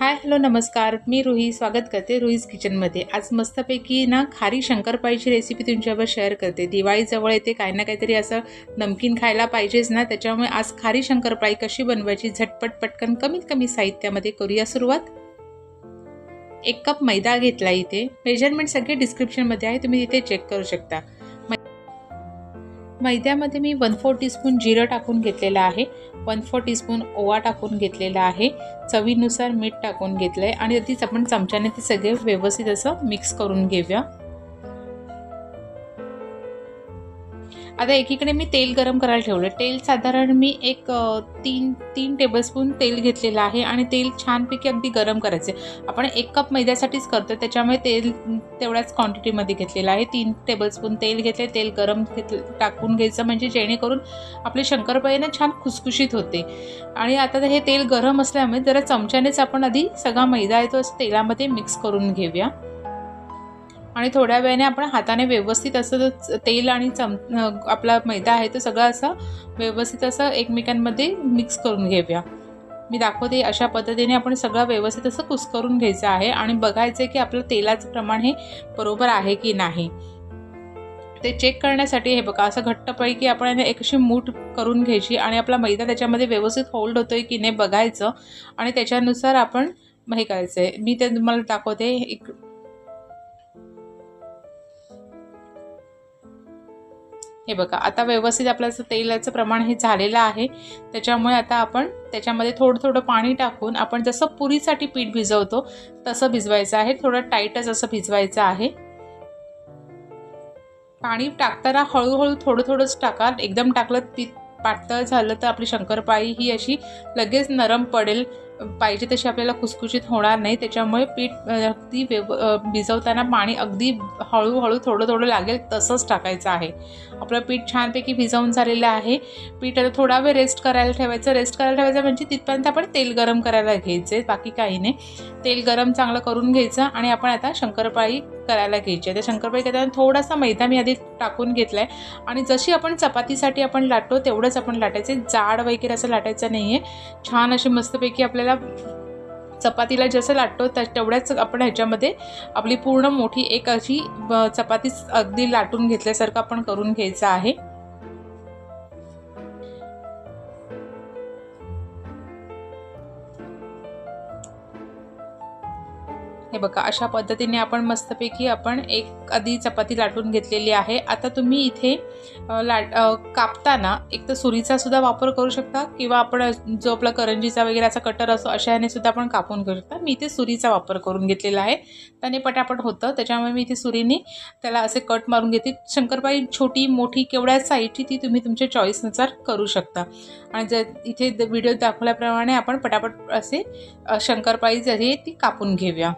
Hi hello नमस्कार. मी रुही. स्वागत करते रुईज किचनमध्ये. आज मस्तपैकी ना खारी शंकरपाळीची रेसिपी तुमच्यावर शेअर करते. दिवाळीजवळ येते काही ना काहीतरी असं नमकीन खायला पाहिजेच ना. त्याच्यामुळे आज खारी शंकरपाळी कशी बनवायची झटपट पटकन कमीत कमी साहित्यामध्ये करूया सुरुवात. एक कप मैदा घेतला इथे. मेजरमेंट सगळे डिस्क्रिप्शनमध्ये आहे तुम्ही इथे चेक करू शकता. मैद्यामध्ये मी वन फोर टीस्पून जिरं टाकून घेतलेलं आहे. वन फोर टीस्पून ओवा टाकून घेतलेला आहे. चवीनुसार मीठ टाकून घेतलं आहे आणि आधीच आपण चमच्याने ते सगळे व्यवस्थित असं मिक्स करून घेऊया. आता एकीकडे मी तेल गरम करायला ठेवलं तेल साधारण मी एक तीन तीन टेबलस्पून तेल घेतलेलं आहे आणि तेल छानपैकी अगदी गरम करायचे आपण एक कप मैद्यासाठीच करतो त्याच्यामुळे तेल तेवढ्याच क्वांटिटीमध्ये घेतलेलं आहे. तीन टेबलस्पून तेल घेतले तेल गरम घेतलं टाकून घ्यायचं म्हणजे जेणेकरून आपले शंकरपाई ना छान खुसखुशीत होते. आणि आता हे तेल गरम असल्यामुळे जरा चमच्यानेच आपण आधी सगळा मैदा येतो असं तेलामध्ये मिक्स करून घेऊया. आणि थोड्या वेळाने आपण हाताने व्यवस्थित असं तेल आणि चम आपला मैदा आहे तो सगळं असं व्यवस्थित असं एकमेकांमध्ये मिक्स करून घेऊया. मी दाखवते अशा पद्धतीने आपण सगळं व्यवस्थित असं कुस्करून घ्यायचं आहे आणि बघायचं की आपलं तेलाचं प्रमाण हे बरोबर आहे की नाही. ते चेक करण्यासाठी हे बघा असं घट्टपैकी आपण एक अशी मूठ करून घ्यायची आणि आपला मैदा त्याच्यामध्ये व्यवस्थित होल्ड होतो आहे की नाही बघायचं आणि त्याच्यानुसार आपण हे करायचं आहे मी ते तुम्हाला दाखवते एक हे बघा आता व्यवस्थित आपल्याचं तेलाचं प्रमाण हे झालेलं आहे. त्याच्यामुळे आता आपण त्याच्यामध्ये थोडं थोडं पाणी टाकून आपण जसं पुरीसाठी पीठ भिजवतो तसं भिजवायचं आहे. थोडं टाईटच असं भिजवायचं आहे. पाणी टाकताना हळूहळू थोडं थोडंच टाका. एकदम टाकलं पीठ पातळ झालं तर आपली शंकरपाळी ही अशी लगेच नरम पडेल. पाहिजे तशी आपल्याला खुसखुशीत होणार नाही. त्याच्यामुळे पीठ अगदी व्यव भिजवताना पाणी अगदी हळूहळू थोडं थोडं लागेल तसंच टाकायचं आहे. आपलं पीठ छानपैकी भिजवून झालेलं आहे. पीठ आता थोडा वेळ रेस्ट करायला ठेवायचं. रेस्ट करायला ठेवायचं म्हणजे तिथपर्यंत आपण तेल गरम करायला घ्यायचे बाकी काही नाही. तेल गरम चांगलं करून घ्यायचं आणि आपण आता शंकरपाळी करायला घ्यायची. तर शंकरपाळी करताना थोडासा मैदा मी आधी टाकून घेतला आहे आणि जशी आपण चपातीसाठी आपण लाटतो तेवढंच आपण लाटायचे. जाड वगैरे असं लाटायचं नाही आहे छान अशी मस्तपैकी आपल्याला चपातीला जसं लाटतो त्या तेवढ्याच आपण ह्याच्यामध्ये आपली पूर्ण मोठी एक अशी चपाती अगदी लाटून घेतल्यासारखं आपण करून घ्यायचं आहे. हे बघा अशा पद्धतीने आपण मस्तपैकी आपण एक आधी चपाती लाटून घेतलेली आहे. आता तुम्ही इथे लाट कापताना एक तर सुरीचा सुद्धा वापर करू शकता किंवा आपण जो आपला करंजीचा वगैरे असा कटर असतो अशा ह्याने सुद्धा आपण कापून घेऊ शकता. मी इथे सुरीचा वापर करून घेतलेला आहे. त्याने पटापट होतं. त्याच्यामुळे मी इथे सुरीने त्याला असे कट मारून घेते. शंकरपाई छोटी मोठी केवढ्या साईजची ती तुम्ही तुमच्या चॉईसनुसार करू शकता. आणि जर इथे व्हिडिओ दाखवल्याप्रमाणे आपण पटापट असे शंकरपाई जरी ती कापून घेऊया.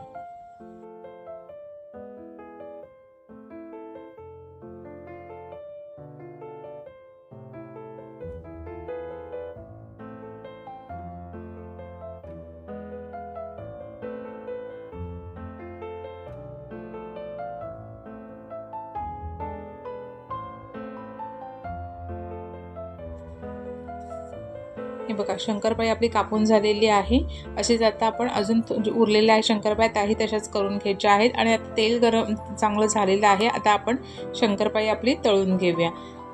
हे बघा शंकरपाई आपली कापून झालेली आहे. अशीच आता आपण अजून उरलेल्या आहे शंकरपाई त्याही तशाच करून घ्यायच्या आहेत. आणि आता तेल गरम चांगलं झालेलं आहे. आता आपण शंकरपाई आपली तळून घेऊया.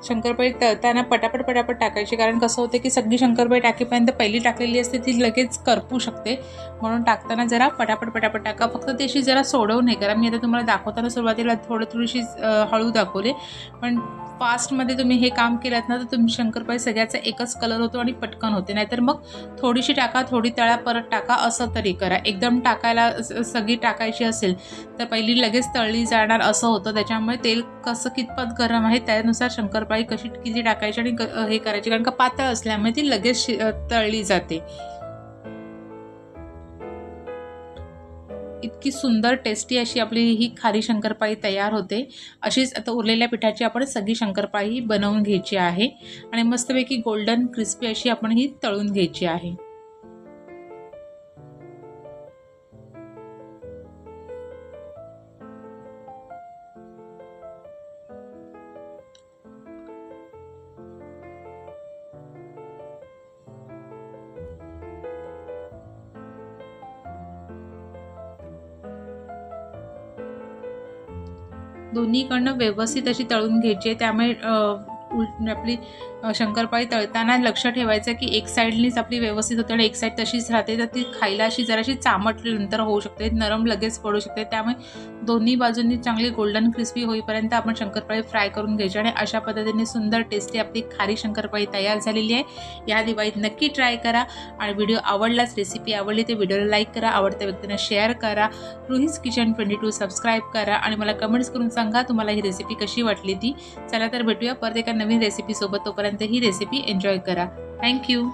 शंकरपाळी तळताना पटापट पटापट टाकायची. कारण कसं होतं की सगळी शंकरपाळी टाकेपर्यंत पहिली टाकलेली असते ती लगेच करपू शकते. म्हणून टाकताना जरा पटापट पटापट टाका. फक्त त्याशी जरा सोडवू नये. कारण मी आता तुम्हाला दाखवताना सुरुवातीला थोडं थोडीशी हळू दाखवले. पण फास्टमध्ये तुम्ही हे काम केलं ना तर तुम्ही शंकरपाई सगळ्याचा एकच कलर होतो आणि पटकन होते. नाहीतर मग थोडीशी टाका थोडी तळा परत टाका असं तरी करा. एकदम टाकायला सगळी टाकायची असेल तर पहिली लगेच तळली जाणार असं होतं. त्याच्यामुळे तेल कसं कितपत गरम आहे त्यानुसार शंकरपाळी कशी किती टाकायची आणि हे करायची? कारण का पातळ असल्यामुळे ती लगेच तळली जाते. इतकी सुंदर टेस्टी अशी आपली ही खारी शंकरपाळी तयार होते. अशीच आता उरलेल्या पिठाची आपण सगळी शंकरपाळी बनवून घ्यायची आहे आणि मस्तपैकी गोल्डन क्रिस्पी अशी आपण ही तळून घ्यायची आहे. दोन्हीकडनं व्यवस्थित अशी तळून घ्यायची आहे. त्यामुळे उलट उल आपली शंकरपाळी तळताना लक्ष ठेवायचं की एक साईडनीच आपली व्यवस्थित होते आणि एक साईड तशीच राहते तर ती खायला अशी जराशी चामटल्यानंतर होऊ शकते नरम लगेच पडू शकते. त्यामुळे दोन्ही बाजूंनी चांगली गोल्डन क्रिस्पी होईपर्यंत आपण शंकरपाळी फ्राय करून घ्यायची आणि अशा पद्धतीने सुंदर टेस्टी आपली खारी शंकरपाळी तयार झालेली आहे. या दिवाळीत नक्की ट्राय करा आणि व्हिडिओ आवडलाच रेसिपी आवडली तर व्हिडिओला लाईक करा आवडत्या व्यक्तींना शेअर करा. Ruhi's kitchen twenty two subscribe करा आणि मला कमेंट्स करून सांगा तुम्हाला ही रेसिपी कशी वाटली ती. चला तर भेटूया परत एका नवीन रेसिपीसोबत तोपर्यंत ही रेसिपी एन्जॉय करा. Thank you